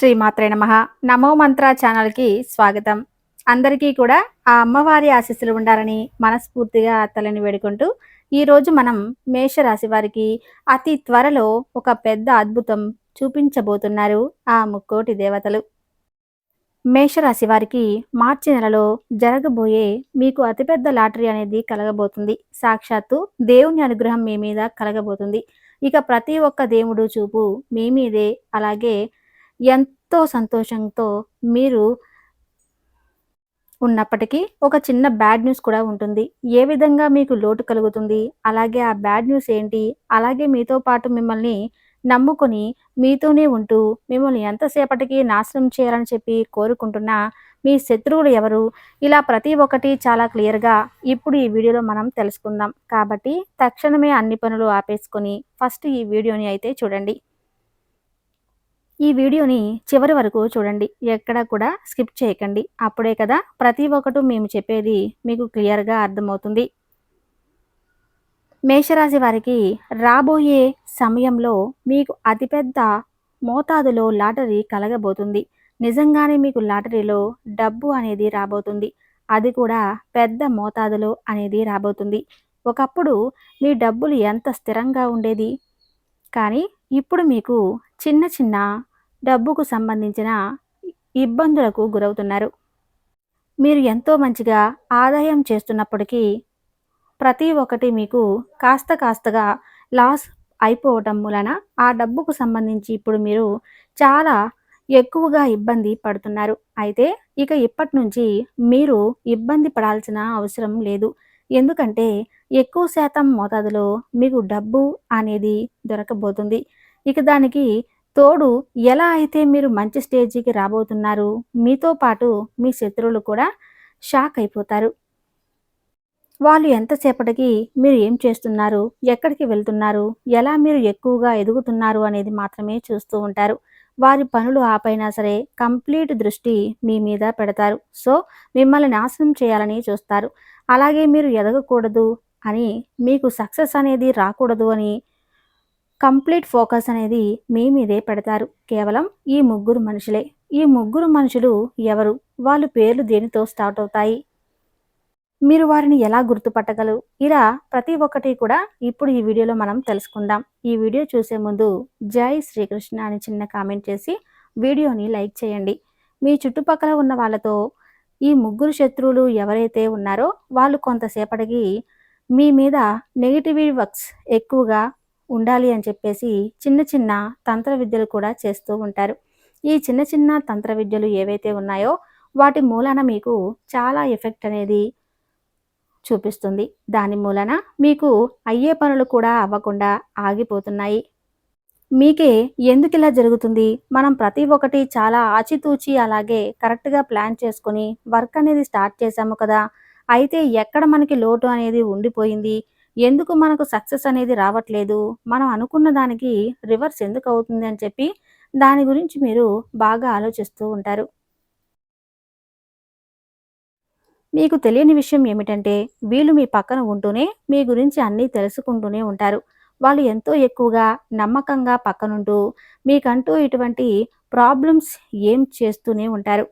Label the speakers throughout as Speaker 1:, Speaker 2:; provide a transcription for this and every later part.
Speaker 1: శ్రీమాత్రే నమ. నమో మంత్ర ఛానల్కి స్వాగతం. అందరికీ కూడా ఆ అమ్మవారి ఆశీస్సులు ఉండాలని మనస్ఫూర్తిగా తలని వేడుకుంటూ ఈరోజు మనం మేషరాశి వారికి అతి త్వరలో ఒక పెద్ద అద్భుతం చూపించబోతున్నారు ఆ ముక్కోటి దేవతలు. మేషరాశి వారికి మార్చి నెలలో జరగబోయే మీకు అతిపెద్ద లాటరీ అనేది కలగబోతుంది. సాక్షాత్తు దేవుని అనుగ్రహం మీ మీద కలగబోతుంది. ఇక ప్రతి ఒక్క దేవుడు చూపు మీ మీదే అలాగే ఎంతో సంతోషంతో మీరు ఉన్నప్పటికీ ఒక చిన్న బ్యాడ్ న్యూస్ కూడా ఉంటుంది. ఏ విధంగా మీకు లోటు కలుగుతుంది? అలాగే ఆ బ్యాడ్ న్యూస్ ఏంటి? అలాగే మీతో పాటు మిమ్మల్ని నమ్ముకొని మీతోనే ఉంటూ మిమ్మల్ని ఎంతసేపటికి నాశనం చేయాలని చెప్పి కోరుకుంటున్నా మీ శత్రువులు ఎవరు? ఇలా ప్రతి ఒక్కటి చాలా క్లియర్గా ఇప్పుడు ఈ వీడియోలో మనం తెలుసుకుందాం. కాబట్టి తక్షణమే అన్ని పనులు ఆపేసుకొని ఫస్ట్ ఈ వీడియోని అయితే చూడండి. ఈ వీడియోని చివరి వరకు చూడండి. ఎక్కడ కూడా స్కిప్ చేయకండి. అప్పుడే కదా ప్రతి ఒక్కటూ మేము చెప్పేది మీకు క్లియర్గా అర్థమవుతుంది. మేషరాశి వారికి రాబోయే సమయంలో మీకు అతిపెద్ద మోతాదులో లాటరీ కలగబోతుంది. నిజంగానే మీకు లాటరీలో డబ్బు అనేది రాబోతుంది. అది కూడా పెద్ద మోతాదులో అనేది రాబోతుంది. ఒకప్పుడు మీ డబ్బులు ఎంత స్థిరంగా ఉండేది? కానీ ఇప్పుడు మీకు చిన్న చిన్న డబ్బుకు సంబంధించిన ఇబ్బందులకు గురవుతున్నారు. మీరు ఎంతో మంచిగా ఆదాయం చేస్తున్నప్పటికీ ప్రతి ఒక్కటి మీకు కాస్త కాస్తగా లాస్ అయిపోవటం వలన ఆ డబ్బుకు సంబంధించి ఇప్పుడు మీరు చాలా ఎక్కువగా ఇబ్బంది పడుతున్నారు. అయితే ఇక ఇప్పటి నుంచి మీరు ఇబ్బంది పడాల్సిన అవసరం లేదు. ఎందుకంటే ఎక్కువ శాతం మోతాదులో మీకు డబ్బు అనేది దొరకబోతుంది. ఇక దానికి తోడు ఎలా అయితే మీరు మంచి స్టేజీకి రాబోతున్నారు మీతో పాటు మీ శత్రువులు కూడా షాక్ అయిపోతారు. వాళ్ళు ఎంతసేపటికి మీరు ఏం చేస్తున్నారు ఎక్కడికి వెళ్తున్నారు ఎలా మీరు ఎక్కువగా ఎదుగుతున్నారు అనేది మాత్రమే చూస్తూ ఉంటారు. వారి పనులు ఆపైనా సరే కంప్లీట్ దృష్టి మీ మీద పెడతారు. సో మిమ్మల్ని నాశనం చేయాలని చూస్తారు. అలాగే మీరు ఎదగకూడదు అని మీకు సక్సెస్ అనేది రాకూడదు అని కంప్లీట్ ఫోకస్ అనేది మీ మీదే పెడతారు. కేవలం ఈ ముగ్గురు మనుషులే. ఈ ముగ్గురు మనుషులు ఎవరు? వాళ్ళ పేర్లు దేనితో స్టార్ట్ అవుతాయి? మీరు వారిని ఎలా గుర్తుపట్టగలరు? ఇలా ప్రతి ఒక్కటి కూడా ఇప్పుడు ఈ వీడియోలో మనం తెలుసుకుందాం. ఈ వీడియో చూసే ముందు జై శ్రీకృష్ణ అని చిన్న కామెంట్ చేసి వీడియోని లైక్ చేయండి. మీ చుట్టుపక్కల ఉన్న వాళ్ళతో ఈ ముగ్గురు శత్రువులు ఎవరైతే ఉన్నారో వాళ్ళు కొంతసేపటికి మీ మీద నెగిటివ్ వర్క్స్ ఎక్కువగా ఉండాలి అని చెప్పేసి చిన్న చిన్న తంత్ర విద్యలు కూడా చేస్తూ ఉంటారు. ఈ చిన్న చిన్న తంత్ర విద్యలు ఏవైతే ఉన్నాయో వాటి మూలన మీకు చాలా ఎఫెక్ట్ అనేది చూపిస్తుంది. దాని మూలన మీకు అయ్యే పనులు కూడా అవ్వకుండా ఆగిపోతున్నాయి. మీకే ఎందుకు ఇలా జరుగుతుంది? మనం ప్రతి ఒక్కటి చాలా ఆచితూచి అలాగే కరెక్ట్గా ప్లాన్ చేసుకొని వర్క్ అనేది స్టార్ట్ చేశాము కదా అయితే ఎక్కడ మనకి లోటు అనేది ఉండిపోయింది? ఎందుకు మనకు సక్సెస్ అనేది రావట్లేదు? మనం అనుకున్న దానికి రివర్స్ ఎందుకు అవుతుంది అని చెప్పి దాని గురించి మీరు బాగా ఆలోచిస్తూ ఉంటారు. మీకు తెలియని విషయం ఏమిటంటే వీళ్ళు మీ పక్కన ఉంటూనే మీ గురించి అన్నీ తెలుసుకుంటూనే ఉంటారు. వాళ్ళు ఎంతో ఎక్కువగా నమ్మకంగా పక్కనుంటూ మీకంటూ ఇటువంటి ప్రాబ్లమ్స్ ఏం చేస్తూనే ఉంటారు.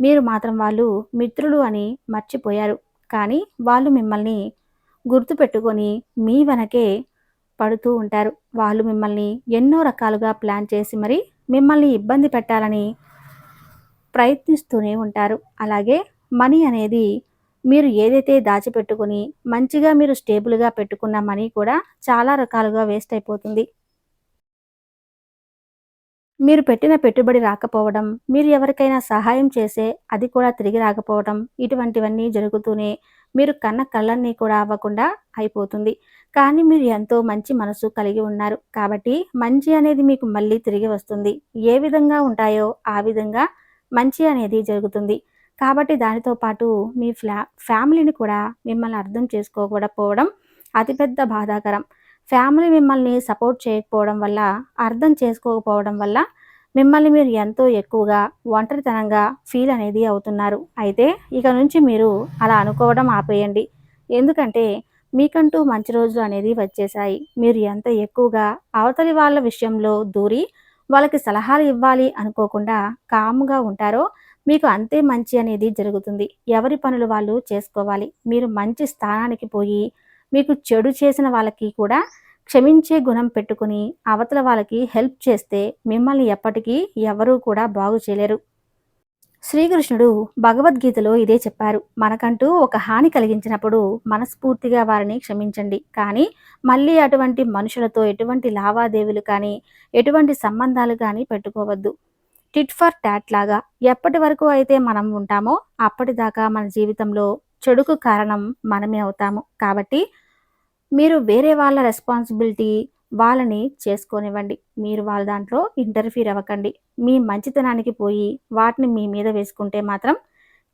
Speaker 1: మీరు మాత్రం వాళ్ళు మిత్రులు అని మర్చిపోయారు. కానీ వాళ్ళు మిమ్మల్ని గుర్తుపెట్టుకొని మీ వెనకే పడుతూ ఉంటారు. వాళ్ళు మిమ్మల్ని ఎన్నో రకాలుగా ప్లాన్ చేసి మరి మిమ్మల్ని ఇబ్బంది పెట్టాలని ప్రయత్నిస్తూనే ఉంటారు. అలాగే మనీ అనేది మీరు ఏదైతే దాచిపెట్టుకుని మంచిగా మీరు స్టేబుల్గా పెట్టుకున్న మనీ కూడా చాలా రకాలుగా వేస్ట్ అయిపోతుంది. మీరు పెట్టిన పెట్టుబడి రాకపోవడం మీరు ఎవరికైనా సహాయం చేసే అది కూడా తిరిగి రాకపోవడం ఇటువంటివన్నీ జరుగుతూనే మీరు కన్న కళ్ళన్నీ కూడా అవ్వకుండా అయిపోతుంది. కానీ మీరు ఎంతో మంచి మనసు కలిగి ఉన్నారు. కాబట్టి మంచి అనేది మీకు మళ్ళీ తిరిగి వస్తుంది. ఏ విధంగా ఉంటాయో ఆ విధంగా మంచి అనేది జరుగుతుంది. కాబట్టి దానితో పాటు మీ ఫ్లా ఫ్యామిలీని కూడా మిమ్మల్ని అర్థం చేసుకోకపోవడం అతిపెద్ద బాధాకరం. ఫ్యామిలీ మిమ్మల్ని సపోర్ట్ చేయకపోవడం వల్ల అర్థం చేసుకోకపోవడం వల్ల మిమ్మల్ని మీరు ఎంతో ఎక్కువగా ఒంటరితనంగా ఫీల్ అనేది అవుతున్నారు. అయితే ఇక నుంచి మీరు అలా అనుకోవడం ఆపేయండి. ఎందుకంటే మీకంటూ మంచి రోజులు అనేది వచ్చేసాయి మీరు ఎంత ఎక్కువగా అవతలి వాళ్ళ విషయంలో దూరి వాళ్ళకి సలహాలు ఇవ్వాలి అనుకోకుండా కామ్గా ఉంటారో మీకు అంతే మంచి అనేది జరుగుతుంది. ఎవరి పనులు వాళ్ళు చేసుకోవాలి. మీరు మంచి స్థానానికి పోయి మీకు చెడు చేసిన వాళ్ళకి కూడా క్షమించే గుణం పెట్టుకుని అవతల వాళ్ళకి హెల్ప్ చేస్తే మిమ్మల్ని ఎప్పటికీ ఎవరూ కూడా బాగు చేయలేరు. శ్రీకృష్ణుడు భగవద్గీతలో ఇదే చెప్పారు. మనకంటూ ఒక హాని కలిగించినప్పుడు మనస్ఫూర్తిగా వారిని క్షమించండి. కానీ మళ్ళీ అటువంటి మనుషులతో ఎటువంటి లావాదేవీలు కానీ ఎటువంటి సంబంధాలు కానీ పెట్టుకోవద్దు. టిట్ ఫర్ టాట్ లాగా ఎప్పటి వరకు అయితే మనం ఉంటామో అప్పటిదాకా మన జీవితంలో చెడుకు కారణం మనమే అవుతాము. కాబట్టి మీరు వేరే వాళ్ళ రెస్పాన్సిబిలిటీ వాళ్ళని చేసుకోనివ్వండి. మీరు వాళ్ళ దాంట్లో ఇంటర్ఫీర్ అవ్వకండి. మీ మంచితనానికి పోయి వాటిని మీ మీద వేసుకుంటే మాత్రం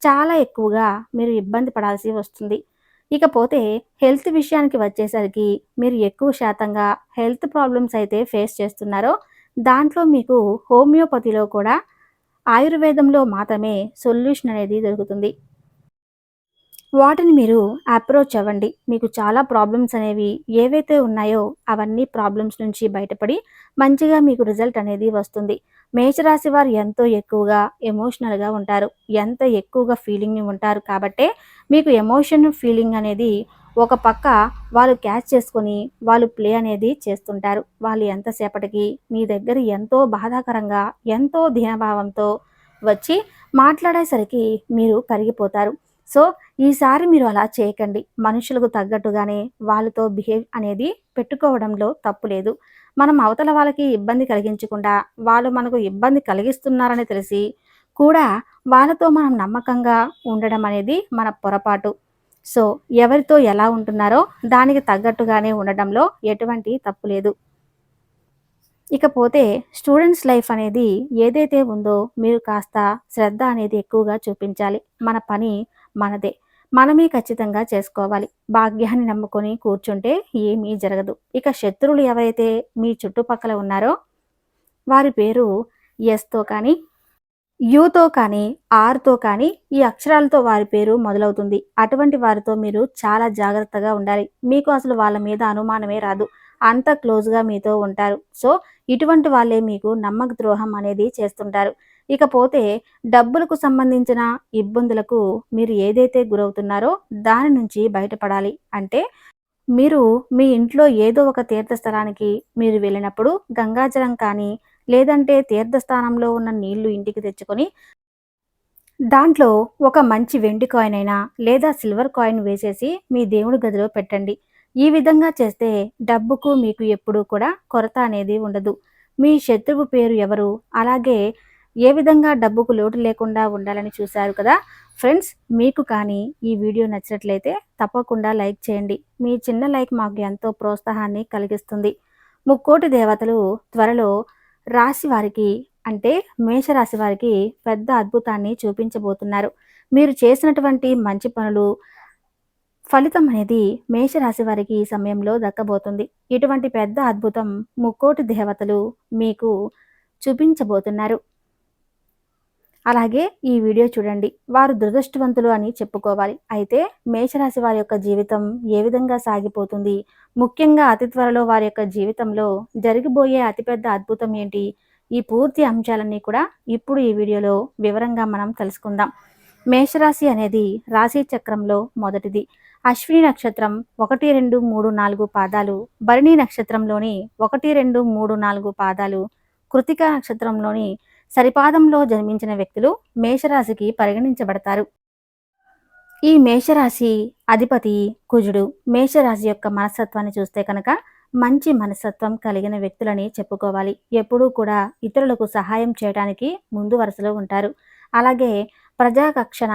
Speaker 1: చాలా ఎక్కువగా మీరు ఇబ్బంది పడాల్సి వస్తుంది. ఇకపోతే హెల్త్ విషయానికి వచ్చేసరికి మీరు ఎక్కువ శాతంగా హెల్త్ ప్రాబ్లమ్స్ అయితే ఫేస్ చేస్తున్నారో దాంట్లో మీకు హోమియోపతిలో కూడా ఆయుర్వేదంలో మాత్రమే సొల్యూషన్ అనేది దొరుకుతుంది. వాటిని మీరు అప్రోచ్ అవ్వండి. మీకు చాలా ప్రాబ్లమ్స్ అనేవి ఏవైతే ఉన్నాయో అవన్నీ ప్రాబ్లమ్స్ నుంచి బయటపడి మంచిగా మీకు రిజల్ట్ అనేది వస్తుంది. మేషరాశి వారు ఎంతో ఎక్కువగా ఎమోషనల్గా ఉంటారు. ఎంత ఎక్కువగా ఫీలింగ్ని ఉంటారు కాబట్టే మీకు ఎమోషన్ ఫీలింగ్ అనేది ఒక పక్క వాళ్ళు క్యాచ్ చేసుకొని వాళ్ళు ప్లే అనేది చేస్తుంటారు. వాళ్ళు ఎంతసేపటికి మీ దగ్గర ఎంతో బాధాకరంగా ఎంతో దీనభావంతో వచ్చి మాట్లాడేసరికి మీరు కరిగిపోతారు. సో ఈసారి మీరు అలా చేయకండి. మనుషులకు తగ్గట్టుగానే వాళ్ళతో బిహేవ్ అనేది పెట్టుకోవడంలో తప్పు లేదు. మనం అవతల వాళ్ళకి ఇబ్బంది కలిగించకుండా వాళ్ళు మనకు ఇబ్బంది కలిగిస్తున్నారని తెలిసి కూడా వాళ్ళతో మనం నమ్మకంగా ఉండడం అనేది మన పొరపాటు. సో ఎవరితో ఎలా ఉంటున్నారో దానికి తగ్గట్టుగానే ఉండడంలో ఎటువంటి తప్పు లేదు. ఇకపోతే స్టూడెంట్స్ లైఫ్ అనేది ఏదైతే ఉందో మీరు కాస్త శ్రద్ధ అనేది ఎక్కువగా చూపించాలి. మన పని మనదే. మనమే ఖచ్చితంగా చేసుకోవాలి. భాగ్యాన్ని నమ్ముకొని కూర్చుంటే ఏమీ జరగదు. ఇక శత్రువులు ఎవరైతే మీ చుట్టుపక్కల ఉన్నారో వారి పేరు ఎస్తో కానీ యూతో కానీ ఆర్తో కానీ ఈ అక్షరాలతో వారి పేరు మొదలవుతుంది. అటువంటి వారితో మీరు చాలా జాగ్రత్తగా ఉండాలి. మీకు అసలు వాళ్ళ మీద అనుమానమే రాదు. అంత క్లోజ్గా మీతో ఉంటారు. సో ఇటువంటి వాళ్ళే మీకు నమ్మక ద్రోహం అనేది చేస్తుంటారు. ఇకపోతే డబ్బులకు సంబంధించిన ఇబ్బందులకు మీరు ఏదైతే గురవుతున్నారో దాని నుంచి బయటపడాలి. అంటే మీరు మీ ఇంట్లో ఏదో ఒక తీర్థస్థలానికి మీరు వెళ్ళినప్పుడు గంగాజలం కానీ లేదంటే తీర్థస్థానంలో ఉన్న నీళ్ళు ఇంటికి తెచ్చుకొని దాంట్లో ఒక మంచి వెండి కాయిన్ అయినా లేదా సిల్వర్ కాయిన్ వేసేసి మీ దేవుడి గదిలో పెట్టండి. ఈ విధంగా చేస్తే డబ్బుకు మీకు ఎప్పుడూ కూడా కొరత అనేది ఉండదు. మీ శత్రువు పేరు ఎవరు? అలాగే ఏ విధంగా డబ్బుకు లోటు లేకుండా ఉండాలని చూశారు కదా? ఫ్రెండ్స్ మీకు కానీ ఈ వీడియో నచ్చినట్లయితే తప్పకుండా లైక్ చేయండి. మీ చిన్న లైక్ మాకు ఎంతో ప్రోత్సాహాన్ని కలిగిస్తుంది. ముక్కోటి దేవతలు త్వరలో రాశి వారికి అంటే మేషరాశి వారికి పెద్ద అద్భుతాన్ని చూపించబోతున్నారు. మీరు చేసినటువంటి మంచి పనులు ఫలితం అనేది మేషరాశి వారికి ఈ సమయంలో దక్కబోతుంది. ఇటువంటి పెద్ద అద్భుతం ముక్కోటి దేవతలు మీకు చూపించబోతున్నారు. అలాగే ఈ వీడియో చూడండి. వారు దురదృష్టవంతులు అని చెప్పుకోవాలి. అయితే మేషరాశి వారి యొక్క జీవితం ఏ విధంగా సాగిపోతుంది? ముఖ్యంగా అతి త్వరలో వారి యొక్క జీవితంలో జరిగిపోయే అతిపెద్ద అద్భుతం ఏంటి? ఈ పూర్తి అంశాలన్నీ కూడా ఇప్పుడు ఈ వీడియోలో వివరంగా మనం తెలుసుకుందాం. మేషరాశి అనేది రాశి చక్రంలో మొదటిది. అశ్విని నక్షత్రం ఒకటి రెండు మూడు నాలుగు పాదాలు భరణి నక్షత్రంలోని ఒకటి రెండు మూడు నాలుగు పాదాలు కృతిక నక్షత్రంలోని సరిపాదంలో జన్మించిన వ్యక్తులు మేషరాశికి పరిగణించబడతారు. ఈ మేషరాశి అధిపతి కుజుడు మేషరాశి యొక్క మనస్తత్వాన్ని చూస్తే కనుక మంచి మనస్తత్వం కలిగిన వ్యక్తులని చెప్పుకోవాలి. ఎప్పుడూ కూడా ఇతరులకు సహాయం చేయడానికి ముందు వరుసలో ఉంటారు. అలాగే ప్రజాకక్షణ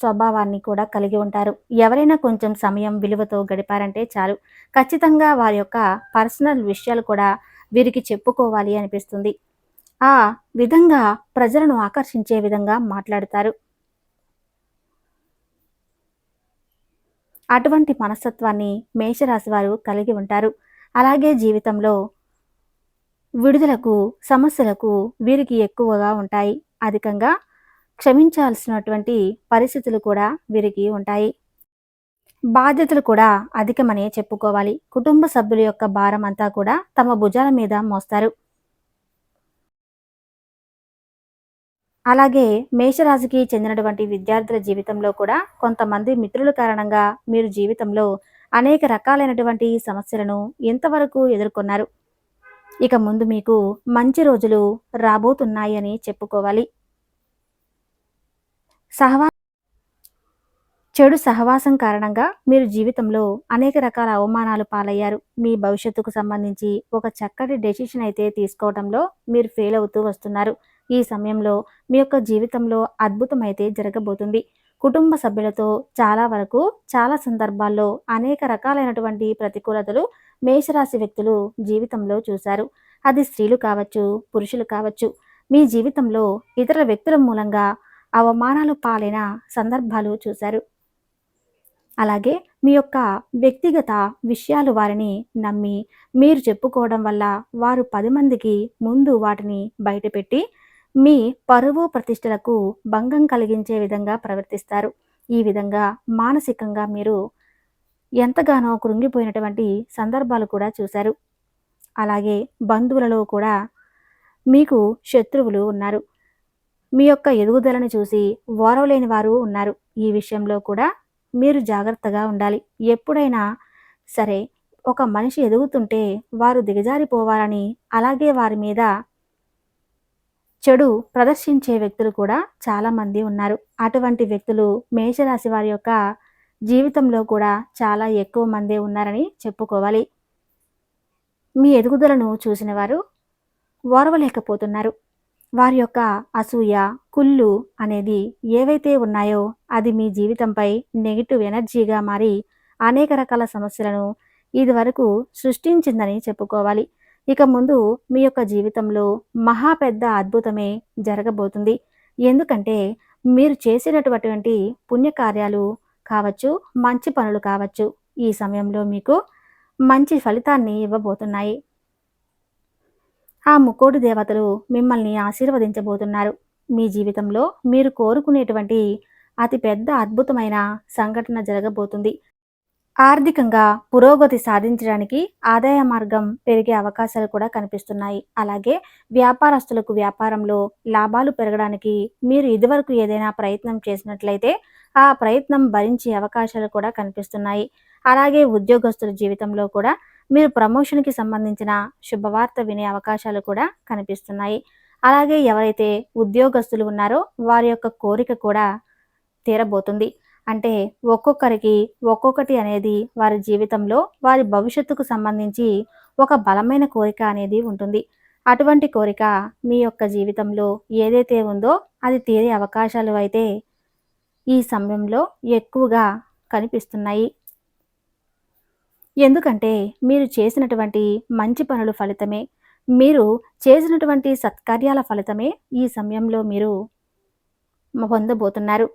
Speaker 1: స్వభావాన్ని కూడా కలిగి ఉంటారు. ఎవరైనా కొంచెం సమయం విలువతో గడిపారంటే చాలు. ఖచ్చితంగా వారి యొక్క పర్సనల్ విషయాలు కూడా వీరికి చెప్పుకోవాలి అనిపిస్తుంది. ఆ విధంగా ప్రజలను ఆకర్షించే విధంగా మాట్లాడతారు. అటువంటి మనస్తత్వాన్ని మేషరాశి వారు కలిగి ఉంటారు. అలాగే జీవితంలో విడుదలకు సమస్యలకు వీరికి ఎక్కువగా ఉంటాయి. అధికంగా క్షమించాల్సినటువంటి పరిస్థితులు కూడా వీరికి ఉంటాయి. బాధ్యతలు కూడా అధికమనే చెప్పుకోవాలి. కుటుంబ సభ్యుల యొక్క భారం అంతా కూడా తమ భుజాల మీద మోస్తారు. అలాగే మేషరాశికి చెందినటువంటి విద్యార్థుల జీవితంలో కూడా కొంతమంది మిత్రుల కారణంగా మీరు జీవితంలో అనేక రకాలైనటువంటి సమస్యలను ఎంతవరకు ఎదుర్కొన్నారు? ఇక ముందు మీకు మంచి రోజులు రాబోతున్నాయి అని చెప్పుకోవాలి. సహవా చెడు సహవాసం కారణంగా మీరు జీవితంలో అనేక రకాల అవమానాలు పాలయ్యారు. మీ భవిష్యత్తుకు సంబంధించి ఒక చక్కటి డెసిషన్ అయితే తీసుకోవడంలో మీరు ఫెయిల్ అవుతూ వస్తున్నారు. ఈ సమయంలో మీ యొక్క జీవితంలో అద్భుతం అయితే జరగబోతుంది. కుటుంబ సభ్యులతో చాలా వరకు చాలా సందర్భాల్లో అనేక రకాలైనటువంటి ప్రతికూలతలు మేషరాశి వ్యక్తులు జీవితంలో చూశారు. అది స్త్రీలు కావచ్చు పురుషులు కావచ్చు. మీ జీవితంలో ఇతర వ్యక్తుల మూలంగా అవమానాలు పాలైన సందర్భాలు చూశారు. అలాగే మీ యొక్క వ్యక్తిగత విషయాలు వారిని నమ్మి మీరు చెప్పుకోవడం వల్ల వారు పది మందికి ముందు వాటిని బయటపెట్టి మీ పరువు ప్రతిష్టలకు భంగం కలిగించే విధంగా ప్రవర్తిస్తారు. ఈ విధంగా మానసికంగా మీరు ఎంతగానో కృంగిపోయినటువంటి సందర్భాలు కూడా చూశారు. అలాగే బంధువులలో కూడా మీకు శత్రువులు ఉన్నారు. మీ యొక్క ఎదుగుదలను చూసి ఓరవలేని వారు ఉన్నారు. ఈ విషయంలో కూడా మీరు జాగ్రత్తగా ఉండాలి. ఎప్పుడైనా సరే ఒక మనిషి ఎదుగుతుంటే వారు దిగజారిపోవాలని అలాగే వారి మీద చెడు ప్రదర్శించే వ్యక్తులు కూడా చాలామంది ఉన్నారు. అటువంటి వ్యక్తులు మేషరాశి వారి యొక్క జీవితంలో కూడా చాలా ఎక్కువ మందే ఉన్నారని చెప్పుకోవాలి. మీ ఎదుగుదలను చూసిన వారు ఓర్వలేకపోతున్నారు. వారి యొక్క అసూయ కుళ్ళు అనేది ఏవైతే ఉన్నాయో అది మీ జీవితంపై నెగిటివ్ ఎనర్జీగా మారి అనేక రకాల సమస్యలను ఇదివరకు సృష్టించిందని చెప్పుకోవాలి. ఇక ముందు మీ యొక్క జీవితంలో మహా పెద్ద అద్భుతమే జరగబోతుంది. ఎందుకంటే మీరు చేసినటువంటి పుణ్యకార్యాలు కావచ్చు మంచి పనులు కావచ్చు ఈ సమయంలో మీకు మంచి ఫలితాన్ని ఇవ్వబోతున్నాయి. ఆ ముకోడు దేవతలు మిమ్మల్ని ఆశీర్వదించబోతున్నారు. మీ జీవితంలో మీరు కోరుకునేటువంటి అతి పెద్ద అద్భుతమైన సంఘటన జరగబోతుంది. ఆర్థికంగా పురోగతి సాధించడానికి ఆదాయ మార్గం పెరిగే అవకాశాలు కూడా కనిపిస్తున్నాయి. అలాగే వ్యాపారస్తులకు వ్యాపారంలో లాభాలు పెరగడానికి మీరు ఇదివరకు ఏదైనా ప్రయత్నం చేసినట్లయితే ఆ ప్రయత్నం భరించే అవకాశాలు కూడా కనిపిస్తున్నాయి. అలాగే ఉద్యోగస్తుల జీవితంలో కూడా మీరు ప్రమోషన్కి సంబంధించిన శుభవార్త వినే అవకాశాలు కూడా కనిపిస్తున్నాయి. అలాగే ఎవరైతే ఉద్యోగస్తులు ఉన్నారో వారి యొక్క కోరిక కూడా తీరబోతుంది. అంటే ఒక్కొక్కరికి ఒక్కొక్కటి అనేది వారి జీవితంలో వారి భవిష్యత్తుకు సంబంధించి ఒక బలమైన కోరిక అనేది ఉంటుంది. అటువంటి కోరిక మీ యొక్క జీవితంలో ఏదైతే ఉందో అది తీరే అవకాశాలు అయితే ఈ సమయంలో ఎక్కువగా కనిపిస్తున్నాయి. ఎందుకంటే మీరు చేసినటువంటి మంచి పనుల ఫలితమే. మీరు చేసినటువంటి సత్కార్యాల ఫలితమే ఈ సమయంలో మీరు పొందబోతున్నారు.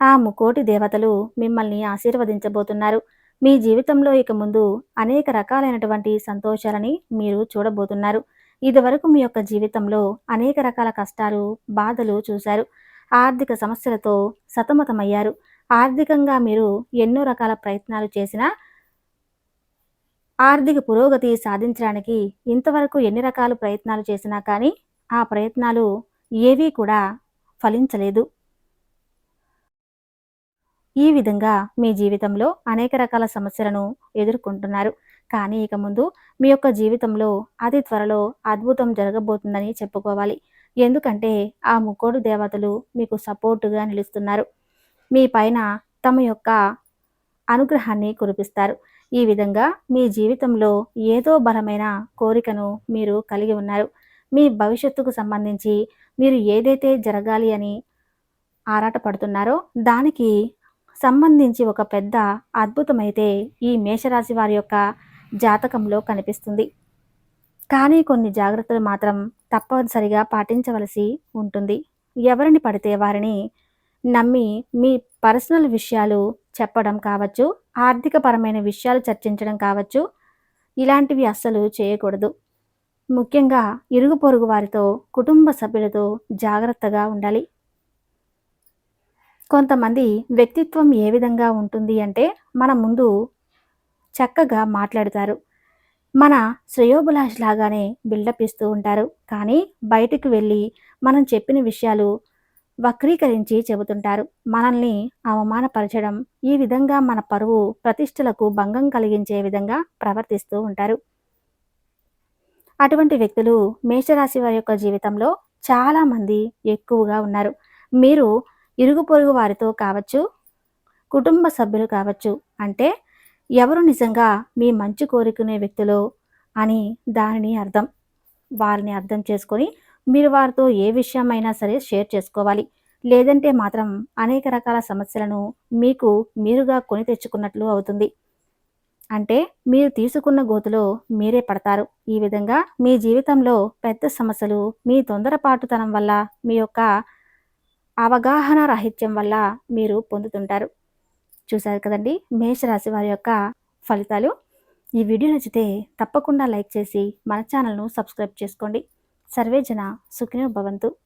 Speaker 1: ఆ ముకోటి దేవతలు మిమ్మల్ని ఆశీర్వదించబోతున్నారు. మీ జీవితంలో ఇక ముందు అనేక రకాలైనటువంటి సంతోషాలని మీరు చూడబోతున్నారు. ఇదివరకు మీ యొక్క జీవితంలో అనేక రకాల కష్టాలు బాధలు చూశారు. ఆర్థిక సమస్యలతో సతమతమయ్యారు. ఆర్థికంగా మీరు ఎన్నో రకాల ప్రయత్నాలు చేసినా ఆర్థిక పురోగతి సాధించడానికి ఇంతవరకు ఎన్ని రకాల ప్రయత్నాలు చేసినా కానీ ఆ ప్రయత్నాలు ఏవీ కూడా ఫలించలేదు. ఈ విధంగా మీ జీవితంలో అనేక రకాల సమస్యలను ఎదుర్కొంటున్నారు. కానీ ఇక ముందు మీ యొక్క జీవితంలో అతి త్వరలో అద్భుతం జరగబోతుందని చెప్పుకోవాలి. ఎందుకంటే ఆ ముక్కోడు దేవతలు మీకు సపోర్టుగా నిలుస్తున్నారు. మీ పైన తమ యొక్క అనుగ్రహాన్ని కురిపిస్తారు. ఈ విధంగా మీ జీవితంలో ఏదో బలమైన కోరికను మీరు కలిగి ఉన్నారు. మీ భవిష్యత్తుకు సంబంధించి మీరు ఏదైతే జరగాలి అని ఆరాటపడుతున్నారో దానికి సంబంధించి ఒక పెద్ద అద్భుతమైతే ఈ మేషరాశి వారి యొక్క జాతకంలో కనిపిస్తుంది. కానీ కొన్ని జాగ్రత్తలు మాత్రం తప్పనిసరిగా పాటించవలసి ఉంటుంది. ఎవరిని పడితే వారిని నమ్మి మీ పర్సనల్ విషయాలు చెప్పడం కావచ్చు ఆర్థికపరమైన విషయాలు చర్చించడం కావచ్చు ఇలాంటివి అస్సలు చేయకూడదు. ముఖ్యంగా ఇరుగు పొరుగు వారితో కుటుంబ సభ్యులతో జాగ్రత్తగా ఉండాలి. కొంతమంది వ్యక్తిత్వం ఏ విధంగా ఉంటుంది అంటే మన ముందు చక్కగా మాట్లాడతారు. మన శ్రేయోభిలాష్ లాగానే బిల్డప్ ఇస్తూ ఉంటారు. కానీ బయటకు వెళ్ళి మనం చెప్పిన విషయాలు వక్రీకరించి చెబుతుంటారు. మనల్ని అవమానపరచడం ఈ విధంగా మన పరువు ప్రతిష్టలకు భంగం కలిగించే విధంగా ప్రవర్తిస్తూ ఉంటారు. అటువంటి వ్యక్తులు మేషరాశి వారి యొక్క జీవితంలో చాలామంది ఎక్కువగా ఉన్నారు. మీరు ఇరుగు పొరుగు వారితో కావచ్చు కుటుంబ సభ్యులు కావచ్చు అంటే ఎవరు నిజంగా మీ మంచి కోరుకునే వ్యక్తులు అని దానిని అర్థం. వారిని అర్థం చేసుకొని మీరు వారితో ఏ విషయమైనా సరే షేర్ చేసుకోవాలి. లేదంటే మాత్రం అనేక రకాల సమస్యలను మీకు మీరుగా కొని తెచ్చుకున్నట్లు అవుతుంది. అంటే మీరు తీసుకున్న గోతులో మీరే పడతారు. ఈ విధంగా మీ జీవితంలో పెద్ద సమస్యలు మీ తొందరపాటుతనం వల్ల మీ యొక్క అవగాహన రాహిత్యం వల్ల మీరు పొందుతుంటారు. చూశారు కదండి? మేషరాశి వారి యొక్క ఫలితాలు. ఈ వీడియో నచ్చితే తప్పకుండా లైక్ చేసి మన ఛానల్ను సబ్స్క్రైబ్ చేసుకోండి. సర్వేజన సుఖినో భవంతు.